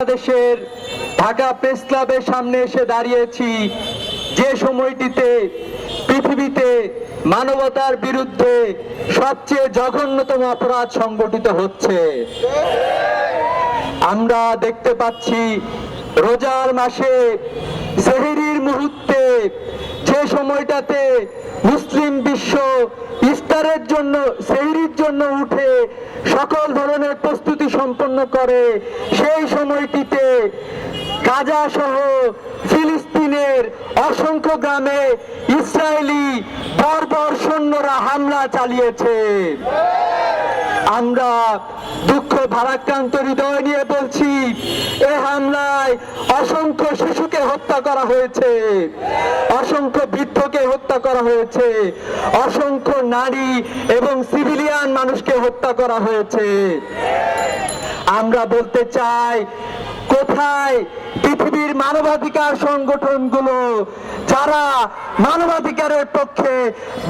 বাংলাদেশের ঢাকা প্রেস ক্লাবের সামনে এসে দাঁড়িয়েছি। যে সময়টিতে পৃথিবীতে মানবতার বিরুদ্ধে সবচেয়ে জঘন্যতম অপরাধ সংগঠিত হচ্ছে। আমরা দেখতে পাচ্ছি রোজার মাসে সেহেরির মুহূর্তে যে সময়টাতে মুসলিম বিশ্ব ইফতারের জন্য সেহরির জন্য উঠে সকল ধরনের প্রস্তুতি সম্পন্ন করে, সেই সময়টিতে গাজা সহ ফিলিস্তিনের অসংখ্য গ্রামে ইসরায়েলি বর্বর সৈন্যরা হামলা চালিয়েছে। আমরা দুঃখ, ভারাক্রান্ত হৃদয় নিয়ে বলছি, এ হামলায় অসংখ্য শিশুকে হত্যা করা হয়েছে, অসংখ্য বৃদ্ধকে হত্যা করা হয়েছে, অসংখ্য নারী এবং সিভিলিয়ান মানুষকে হত্যা করা হয়েছে। আমরা বলতে চাই কোথায় পৃথিবীর মানবাধিকার সংগঠনগুলো? যারা মানবাধিকারের পক্ষে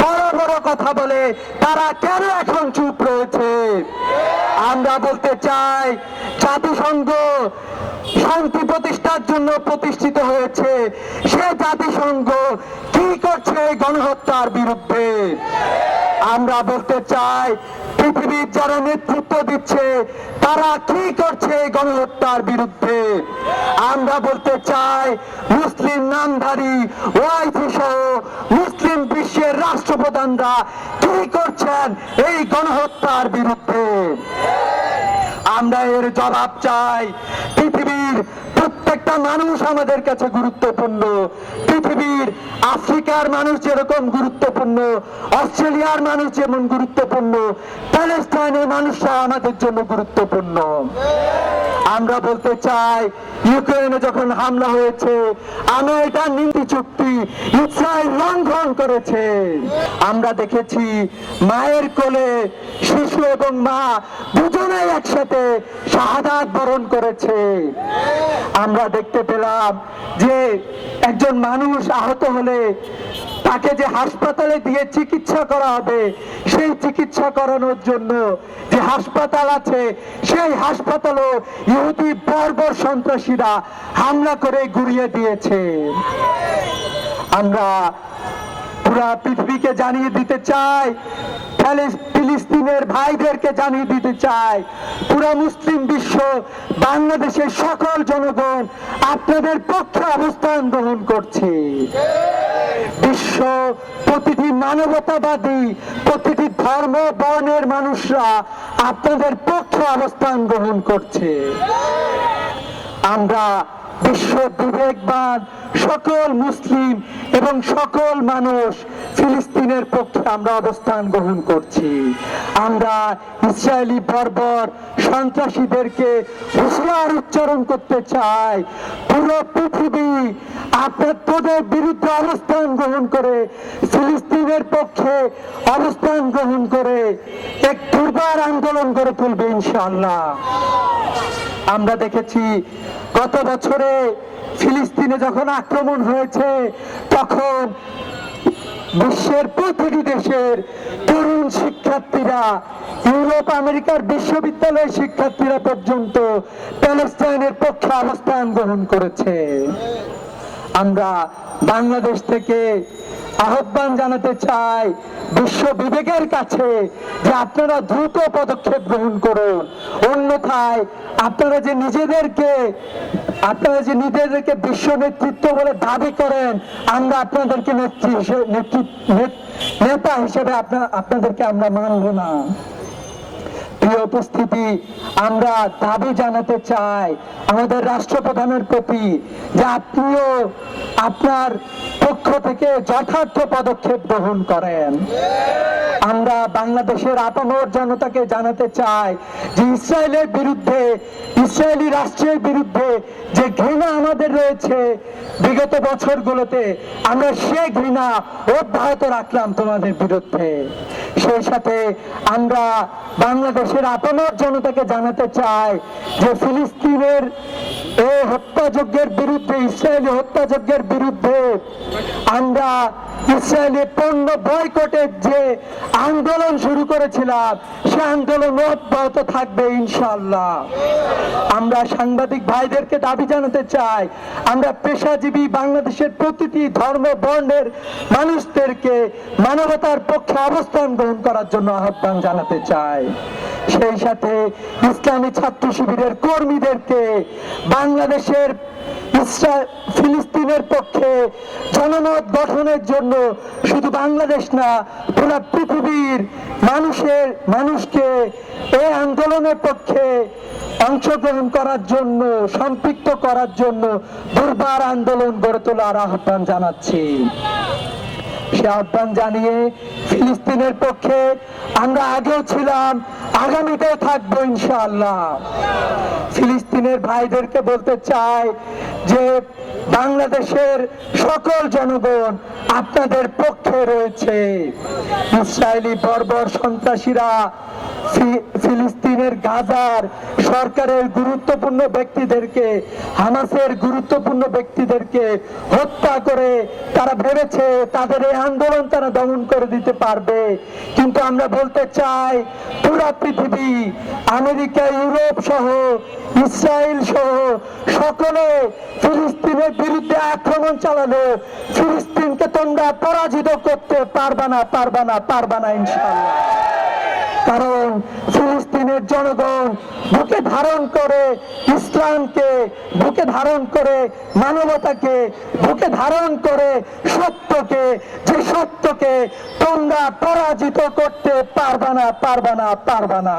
বড় বড় কথা বলে, তারা কেন এখন চুপ রয়েছে? আমরা বলতে চাই, জাতিসংঘ শান্তি প্রতিষ্ঠার জন্য প্রতিষ্ঠিত হয়েছে। সে জাতিসংঘ কি করছে গণহত্যার বিরুদ্ধে? আমরা বলতে চাই, পৃথিবীর যারা নেতৃত্ব দিচ্ছে, তারা কি করছে গণহত্যার বিরুদ্ধে? আমরা বলতে চাই, মুসলিম নামধারী ওয়াইফি সহ মুসলিম বিশ্বের রাষ্ট্রপ্রধানরা কি করছেন এই গণহত্যার বিরুদ্ধে? আমরা এর জবাব চাই, পৃথিবীর প্রত্যেকটা মানুষ আমাদের কাছে গুরুত্বপূর্ণ। পৃথিবীর আফ্রিকার মানুষ যেরকম গুরুত্বপূর্ণ, অস্ট্রেলিয়ার মানুষ যেমন গুরুত্বপূর্ণ, প্যালেস্টাইনের মানুষরা আমাদের জন্য গুরুত্বপূর্ণ। আমরা বলতে চাই, ইউক্রেনে যখন হামলা হয়েছে আমরা এটা নীতি চুক্তি ইসরায়েল লঙ্ঘন করেছে। আমরা দেখেছি মায়ের কোলে শিশু এবং মা দুজনেই একসাথে শাহাদাত বরণ করেছে। আমরা দেখতে পেলাম যে একজন মানুষ আহত হলে তাকে যে হাসপাতালে দিয়ে চিকিৎসা করা হবে, সেই চিকিৎসা করানোর জন্য যে হাসপাতাল আছে, সেই হাসপাতালও ইহুদি বর্বর সন্ত্রাসীরা হামলা করে গুড়িয়ে দিয়েছে। আমরা পুরা পৃথিবীকে জানিয়ে দিতে চাই ফিলিস্তিনের ভাইদেরকে জানিয়ে দিতে চাই। পুরা মুসলিম বিশ্ব, বাংলাদেশের সকল জনগণ আপনাদের পক্ষে অবস্থান গ্রহণ করছে। বিশ্ব প্রতিটি মানবতাবাদী, প্রতিটি ধর্ম, বর্ণের মানুষরা আপনাদের পক্ষে অবস্থান গ্রহণ করছে। আমরা বিশ্ব বিবেকবান সকল মুসলিম এবং সকল মানুষ ফিলিস্তিনের পক্ষে আমরা অবস্থান গ্রহণ করছি। আমরা ইসরায়েলি বর্বর সন্ত্রাসীদেরকে হুঁশিয়ার উচ্চারণ করতে চাই। পুরো পৃথিবী আপনার বিরুদ্ধে অবস্থান গ্রহণ করে, ফিলিস্তিনের পক্ষে অবস্থান গ্রহণ করে, এক দুর্বার আন্দোলন করে তুলবে ইনশাল্লাহ আমরা দেখেছি গত বছরে ফিলিস্তিনে যখন আক্রমণ হয়েছে, তখন বিশ্বের প্রতিটি দেশের তরুণ শিক্ষার্থীরা, ইউরোপ, আমেরিকার বিশ্ববিদ্যালয়ের শিক্ষার্থীরা পর্যন্ত প্যালেস্টাইনের পক্ষে অবস্থান গ্রহণ করেছে। আমরা বাংলাদেশ থেকে আহ্বান জানাতে চাই বিশ্ব বিবেকের কাছে যে আপনারা দ্রুত পদক্ষেপ গ্রহণ করুন। অন্যথায় আপনারা যে নিজেদেরকে, আপনারা যে নিজেদেরকে বিশ্ব নেতৃত্ব বলে দাবি করেন, আমরা আপনাদেরকে নেতৃত্ব নেত- হিসেবে আপনাদেরকে আমরা মানব না। প্রিয় উপস্থিতি আমরা দাবি জানাতে চাই আমাদের রাষ্ট্রপ্রধানের প্রতি যে আপনিও আপনার পক্ষ থেকে যথার্থ পদক্ষেপ গ্রহণ করেন। আমরা বাংলাদেশের জনতাকে জানাতে চাই যে ইসরায়েলের বিরুদ্ধে, ইসরায়েলি রাষ্ট্রের বিরুদ্ধে যে ঘৃণা আমাদের রয়েছে বিগত বছরগুলোতে, আমরা সে ঘৃণা অব্যাহত রাখলাম তোমাদের বিরুদ্ধে। সেই সাথে আমরা বাংলাদেশের আপনার জনতাকে জানাতে চাই যে ফিলিস্তিনের এই হত্যাযজ্ঞের বিরুদ্ধে, ইসরায়েলি হত্যাযজ্ঞের বিরুদ্ধে আমরা ইসরায়েলি পণ্য বয়কটের যে আন্দোলন শুরু করেছিলাম, সে আন্দোলন অব্যাহত থাকবে ইনশাল্লাহ আমরা সাংবাদিক ভাইদেরকে দাবি জানাতে চাই, আমরা পেশাজীবী বাংলাদেশের প্রতিটি ধর্ম, বর্ণের মানুষদেরকে মানবতার পক্ষে অবস্থান গ্রহণ করার জন্য আহ্বান জানাতে চাই। সেই সাথে ইসলামী ছাত্র শিবিরের কর্মীদেরকে বাংলাদেশের ফিলিস্তিনের পক্ষে জনমত গঠনের জন্য শুধু বাংলাদেশ না, পুরো পৃথিবীর মানুষের, মানুষকে এই আন্দোলনের পক্ষে অংশগ্রহণ করার জন্য, সম্পৃক্ত করার জন্য দুর্বার আন্দোলন গড়ে তোলার আহ্বান জানাচ্ছি। সে আহ্বান জানিয়ে ফিলিস্তিনের পক্ষে আমরা আগেও ছিলাম আগামীতেও থাকব ইনশাআল্লাহ। ফিলিস্তিনের ভাইদেরকে বলতে চাই যে বাংলাদেশের সকল জনগণ আপনাদের পক্ষে রয়েছে। ইসরায়েলি বর্বর সন্ত্রাসীরা ফিলিস্তিনের গাজার সরকারের গুরুত্বপূর্ণ ব্যক্তিদেরকে, হামাসের গুরুত্বপূর্ণ ব্যক্তিদেরকে হত্যা করে তারা ভেবেছে তাদের এই আন্দোলন তারা দমন করে দিতে পারবে। কিন্তু আমরা বলতে চাই, পুরো পৃথিবী, আমেরিকা, ইউরোপ সহ ইসরায়েল সহ সকলে ফিলিস্তিনের বিরুদ্ধে আক্রমণ চালালো ফিলিস্তিনকে তোমরা পরাজিত করতে পারবা না পারবা না পারবা না ইনশাআল্লাহ। কারণ ফিলিস্তিনের জনগণ বুকে ধারণ করে ইসলামকে, বুকে ধারণ করে মানবতাকে, বুকে ধারণ করে সত্যকে, যে সত্যকে তোমরা পরাজিত করতে পারবা না পারবা না পারবা না।